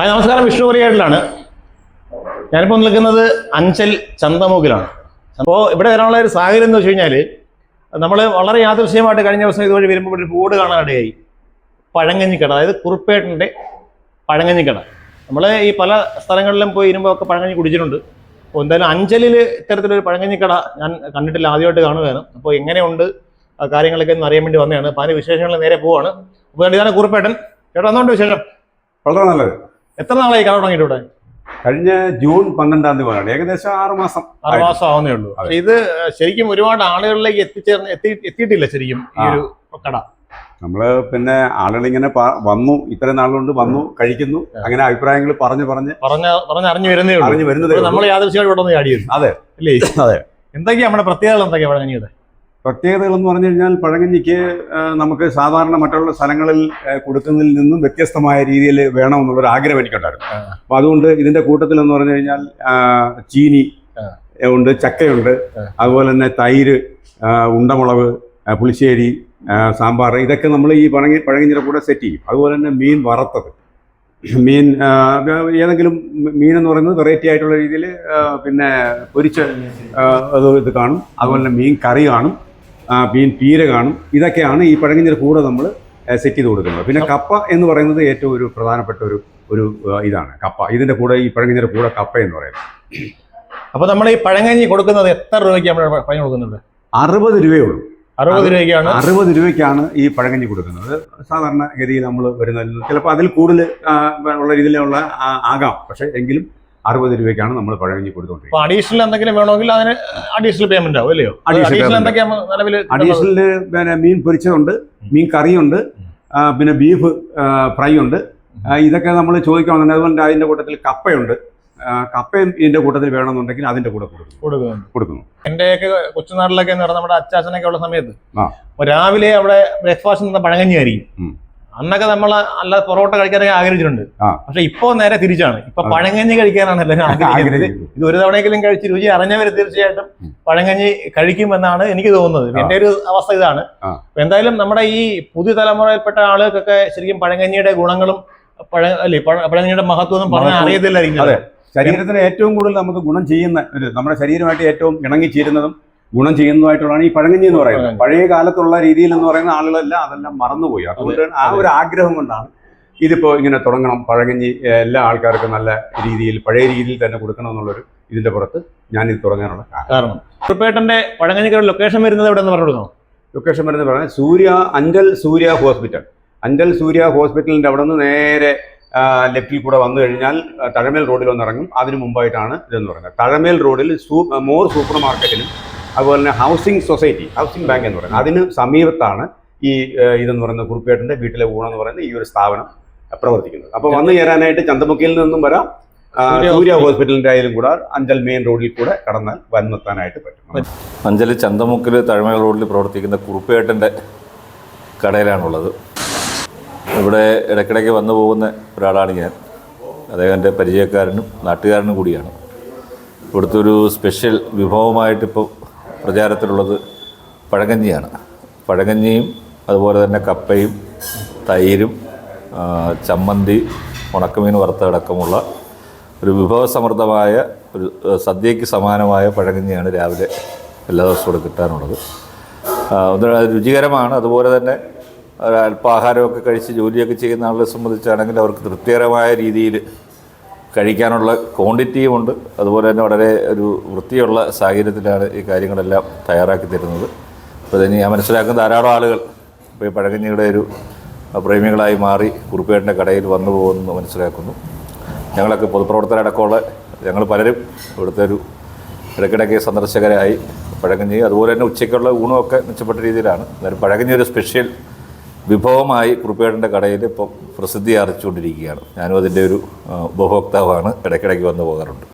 Hi നമസ്കാരം. വിഷ്ണു കൊറിയാട്ടിലാണ്. ഞാനിപ്പോൾ നിൽക്കുന്നത് അഞ്ചൽ ചന്തമൂക്കിലാണ് അപ്പോൾ ഇവിടെ വരാനുള്ള ഒരു സാഹചര്യം എന്ന് വെച്ച് കഴിഞ്ഞാൽ നമ്മൾ വളരെ യാദൃശ്യമായിട്ട് കഴിഞ്ഞ ദിവസം ഇതുവഴി വരുമ്പോൾ ഒരു ബോർഡ് കാണാനിടയായി. പഴങ്ങഞ്ഞിക്കട അതായത് കുറുപ്പേട്ടന്റെ പഴങ്ങഞ്ഞിക്കട നമ്മൾ ഈ പല സ്ഥലങ്ങളിലും പോയി ഇരുമ്പോൾ ഒക്കെ പഴങ്ങഞ്ഞി കുടിച്ചിട്ടുണ്ട്. അപ്പോൾ എന്തായാലും അഞ്ചലിൽ ഇത്തരത്തിലൊരു പഴങ്ങഞ്ഞിക്കട ഞാൻ കണ്ടിട്ടില്ല ആദ്യമായിട്ട് കാണുകയാണ്. അപ്പോൾ എങ്ങനെയുണ്ട്? കാര്യങ്ങളൊക്കെ ഒന്ന് അറിയാൻ വേണ്ടി വന്നതാണ്. അപ്പോൾ അതിന് വിശേഷങ്ങൾ നേരെ പോവാണ്. അപ്പോൾ ഇതാണ് കുറുപ്പേട്ടൻ. ചേട്ടാ എന്നുണ്ട് വിശേഷം? വളരെ നല്ലത്. എത്ര നാളായി കട തുടങ്ങിയിട്ട് ഇവിടെ? കഴിഞ്ഞ ജൂൺ പന്ത്രണ്ടാം തീയതി ഏകദേശം ആറ് മാസം ആറ് മാസം ആവുന്നേ ഉള്ളൂ. ഇത് ശരിക്കും ഒരുപാട് ആളുകളിലേക്ക് എത്തിച്ചേർന്ന് എത്തി എത്തിയിട്ടില്ല ശരിക്കും ഈ. ഒരു കട. നമ്മൾ പിന്നെ ആളുകൾ ഇങ്ങനെ വന്നു ഇത്രയും നാളുകൊണ്ട് വന്നു കഴിക്കുന്നു. അങ്ങനെ അഭിപ്രായങ്ങൾ പറഞ്ഞു പറഞ്ഞ് പറഞ്ഞ പറഞ്ഞ് അറിഞ്ഞു വരുന്നേ അറിഞ്ഞു വരുന്നത്. നമ്മൾ യാദൃശ്യമായിട്ട് ഇവിടെ അതെ. അല്ലേ അതെ. എന്തൊക്കെയാ നമ്മുടെ പ്രത്യേകതകൾ എന്തൊക്കെയാ പഴങ്ങഞ്ഞിയുടെ പ്രത്യേകതകൾ എന്ന് പറഞ്ഞു കഴിഞ്ഞാൽ പഴങ്കഞ്ഞിക്ക് നമുക്ക് സാധാരണ മറ്റുള്ള സ്ഥലങ്ങളിൽ കൊടുക്കുന്നതിൽ നിന്നും വ്യത്യസ്തമായ രീതിയിൽ വേണമെന്നുള്ളൊരു ആഗ്രഹം എനിക്കുണ്ടായിരുന്നു. അപ്പൊ അതുകൊണ്ട് ഇതിന്റെ കൂട്ടത്തിൽ എന്ന് പറഞ്ഞു കഴിഞ്ഞാൽ ചീനി ഉണ്ട് ചക്കയുണ്ട്. അതുപോലെ തന്നെ തൈര് ഉണ്ടമുളവ് ഉണ്ടമുളക് പുളിശ്ശേരി സാമ്പാർ ഇതൊക്കെ നമ്മൾ ഈ പഴങ്ങി പഴങ്ങിന്റെ കൂടെ സെറ്റ് ചെയ്യും. അതുപോലെ തന്നെ മീൻ വറുത്തത്. മീൻ ഏതെങ്കിലും മീൻ എന്ന് പറയുന്നത് വെറൈറ്റി ആയിട്ടുള്ള രീതിയിൽ പിന്നെ പൊരിച്ച ഇത് കാണും. അതുപോലെ തന്നെ മീൻ കറി കാണും. മീൻ പീര കാണും. ഇതൊക്കെയാണ് ഈ പഴങ്ങിന്റെ കൂടെ നമ്മൾ സെറ്റ് ചെയ്ത് കൊടുക്കുന്നത്. പിന്നെ കപ്പ എന്ന് പറയുന്നത് ഏറ്റവും ഒരു പ്രധാനപ്പെട്ട ഒരു ഒരു ഇതാണ്. കപ്പ. ഇതിന്റെ കൂടെ ഈ പഴങ്ങിന്റെ കൂടെ കപ്പ എന്ന് പറയുന്നത്. അപ്പോൾ നമ്മൾ ഈ പഴങ്ങഞ്ഞി കൊടുക്കുന്നത് എത്ര രൂപയ്ക്ക് നമ്മൾ പഴം കൊടുക്കുന്നത് അറുപത് രൂപയേ ഉള്ളൂ. അറുപത് രൂപയ്ക്കാണ്? അറുപത് രൂപയ്ക്കാണ് ഈ പഴങ്കഞ്ഞി കൊടുക്കുന്നത്. സാധാരണ ഗതിയിൽ നമ്മൾ വരുന്നതിൽ ചിലപ്പോൾ അതിൽ കൂടുതൽ ഉള്ള രീതിയിലുള്ള ആകാം. പക്ഷേ എങ്കിലും അറുപത് രൂപയ്ക്കാണ് നമ്മൾ പഴങ്കഞ്ഞി കൊടുത്തുകൊണ്ടിരിക്കുന്നത് അപ്പൊ അഡീഷണൽ എന്തെങ്കിലും വേണമെങ്കിൽ അതിന് അഡീഷണൽ പേയ്മെന്റ് ആവും അല്ലയോ അഡീഷണൽ നിലവിൽ അഡീഷണൽ പിന്നെ മീൻ പൊരിച്ചതുണ്ട് മീൻ കറിയുണ്ട് പിന്നെ ബീഫ് ഫ്രൈ ഉണ്ട്. ഇതൊക്കെ നമ്മൾ ചോദിക്കുകയാണെന്നുണ്ടെങ്കിൽ അതുകൊണ്ട് അതിന്റെ കൂട്ടത്തിൽ കപ്പയുണ്ട്. കപ്പയും ഇതിന്റെ കൂട്ടത്തിൽ വേണമെന്നുണ്ടെങ്കിൽ അതിന്റെ കൂടെ കൊടുക്കുന്നു. എന്റെയൊക്കെ കൊച്ചുനാട്ടിലൊക്കെ എന്ന് പറഞ്ഞാൽ നമ്മുടെ അച്ചാച്ചനൊക്കെ ഉള്ള സമയത്ത്. രാവിലെ അവിടെ ബ്രേക്ക്ഫാസ്റ്റ് നിന്ന പഴങ്കഞ്ഞി ആയിരിക്കും. അന്നൊക്കെ നമ്മൾ അല്ല പൊറോട്ട കഴിക്കാനൊക്കെ ആഗ്രഹിച്ചിട്ടുണ്ട് പക്ഷെ ഇപ്പോ നേരെ തിരിച്ചാണ് ഇപ്പൊ. പഴങ്കഞ്ഞി കഴിക്കാനാണ് എല്ലാവരും ആഗ്രഹിക്കുന്നത് ഇത് ഒരു തവണയെങ്കിലും കഴിച്ച് രുചി അറിഞ്ഞവർ തീർച്ചയായിട്ടും. പഴങ്കഞ്ഞി കഴിക്കുമെന്നാണ് എനിക്ക് തോന്നുന്നത്. എന്റെ ഒരു അവസ്ഥ ഇതാണ്. എന്തായാലും നമ്മുടെ ഈ പുതിയ തലമുറയിൽപ്പെട്ട ആളുകൾക്കൊക്കെ ശരിക്കും പഴങ്കഞ്ഞിയുടെ ഗുണങ്ങളും പഴ അല്ലേ പഴ- പഴങ്കഞ്ഞിയുടെ മഹത്വം പറഞ്ഞാൽ. അറിയത്തില്ലായിരിക്കും ശരീരത്തിന് ഏറ്റവും കൂടുതൽ നമുക്ക് ഗുണം ചെയ്യുന്ന ഒരു നമ്മുടെ ശരീരമായിട്ട് ഏറ്റവും ഇണങ്ങിച്ചേരുന്നതും ഗുണം ചെയ്യുന്നതായിട്ടുള്ളതാണ് ഈ പഴങ്കഞ്ഞി എന്ന് പറയുന്നത്. പഴയ കാലത്തുള്ള രീതിയിൽ എന്ന് പറയുന്ന ആളുകളെല്ലാം അതെല്ലാം മറന്നുപോയി. അതുകൊണ്ട് ആ ഒരു ആഗ്രഹം കൊണ്ടാണ് ഇതിപ്പോ ഇങ്ങനെ തുടങ്ങണം. പഴങ്കഞ്ഞി എല്ലാ ആൾക്കാർക്കും നല്ല രീതിയിൽ പഴയ രീതിയിൽ തന്നെ കൊടുക്കണം എന്നുള്ളൊരു ഇതിന്റെ പുറത്ത് ഞാൻ ഇത് തുടങ്ങാനുള്ള കാരണം. കുറുപ്പേട്ടന്റെ പഴങ്കഞ്ഞിക്കയുടെ ലൊക്കേഷൻ വരുന്നത് എവിടെ എന്ന് പറഞ്ഞു ലൊക്കേഷൻ വരുന്നത് പറഞ്ഞാൽ സൂര്യ അഞ്ചൽ സൂര്യ ഹോസ്പിറ്റൽ. അഞ്ചൽ സൂര്യ ഹോസ്പിറ്റലിന്റെ അവിടെ നിന്ന് നേരെ ലെഫ്റ്റിൽ കൂടെ വന്നു കഴിഞ്ഞാൽ തഴമേൽ റോഡിൽ വന്നിറങ്ങും. അതിന് മുമ്പായിട്ടാണ് ഇതെന്ന് പറയുന്നത്. തഴമേൽ റോഡിൽ സൂ മോർ സൂപ്പർ മാർക്കറ്റിലും അതുപോലെ തന്നെ ഹൗസിംഗ് സൊസൈറ്റി ഹൗസിംഗ് ബാങ്ക് എന്ന് പറയുന്നത്. അതിന് സമീപത്താണ് ഈ ഇതെന്ന് പറയുന്നത് കുറുപ്പേട്ടന്റെ വീട്ടിലെ ഊണെന്ന് പറയുന്ന ഈ ഒരു സ്ഥാപനം പ്രവർത്തിക്കുന്നത്. അപ്പോൾ വന്നു ചേരാനായിട്ട് ചന്തമുക്കിയിൽ നിന്നും വരാം. സൂര്യ ഹോസ്പിറ്റലിന്റെ ആയാലും കൂടെ അഞ്ചൽ മെയിൻ റോഡിൽ കൂടെ കടന്നാൽ വന്നെത്താനായിട്ട് പറ്റും. അഞ്ചൽ ചന്തമുക്കിൽ തഴമ റോഡിൽ പ്രവർത്തിക്കുന്ന കുറുപ്പേട്ടന്റെ കടയിലാണുള്ളത്. ഇവിടെ ഇടയ്ക്കിടയ്ക്ക് വന്നു പോകുന്ന ഒരാളാണ് ഞാൻ. അദ്ദേഹം എന്റെ പരിചയക്കാരനും നാട്ടുകാരനും കൂടിയാണ്. ഇവിടുത്തെ ഒരു സ്പെഷ്യൽ വിഭവമായിട്ടിപ്പോൾ പ്രചാരത്തിലുള്ളത് പഴങ്കഞ്ഞിയാണ്. പഴങ്കഞ്ഞിയും അതുപോലെ തന്നെ കപ്പയും തൈരും ചമ്മന്തി ഉണക്കമീൻ വറുത്തടക്കമുള്ള ഒരു വിഭവസമൃദ്ധമായ ഒരു സദ്യയ്ക്ക് സമാനമായ പഴങ്കഞ്ഞിയാണ് രാവിലെ എല്ലാ ദിവസവും ഇവിടെ കിട്ടാനുള്ളത്. ഒന്ന് രുചികരമാണ്. അതുപോലെ തന്നെ അല്പാഹാരമൊക്കെ കഴിച്ച് ജോലിയൊക്കെ ചെയ്യുന്ന ആളെ സംബന്ധിച്ചാണെങ്കിൽ അവർക്ക് തൃപ്തികരമായ രീതിയിൽ കഴിക്കാനുള്ള ക്വാണ്ടിറ്റിയും ഉണ്ട് അതുപോലെ തന്നെ വളരെ ഒരു വൃത്തിയുള്ള സാഹചര്യത്തിലാണ് ഈ കാര്യങ്ങളെല്ലാം തയ്യാറാക്കി തരുന്നത്. അപ്പോൾ ഇതിന് ഞാൻ മനസ്സിലാക്കുന്ന ധാരാളം ആളുകൾ ഇപ്പോൾ ഈ പഴകഞ്ഞിയുടെ ഒരു പ്രേമികളായി മാറി കുറുപ്പേട്ടന്റെ കടയിൽ വന്നു പോകുമെന്ന് മനസ്സിലാക്കുന്നു. ഞങ്ങളൊക്കെ പൊതുപ്രവർത്തകരടക്കമുള്ള ഞങ്ങൾ പലരും ഇവിടുത്തെ ഒരു ഇടയ്ക്കിടയ്ക്ക് സന്ദർശകരായി പഴകഞ്ഞി അതുപോലെ തന്നെ ഉച്ചയ്ക്കുള്ള ഊണുമൊക്കെ മെച്ചപ്പെട്ട രീതിയിലാണ്. എന്നാലും പഴകഞ്ഞി ഒരു സ്പെഷ്യൽ വിഭവമായി കുറുപ്പേട്ടന്റെ കടയിൽ ഇപ്പോൾ പ്രസിദ്ധി ആർജിച്ചുകൊണ്ടിരിക്കുകയാണ് ഞാനും അതിന്റെ ഒരു ഉപഭോക്താവാണ്. ഇടയ്ക്കിടയ്ക്ക് വന്നു പോകാറുണ്ട്.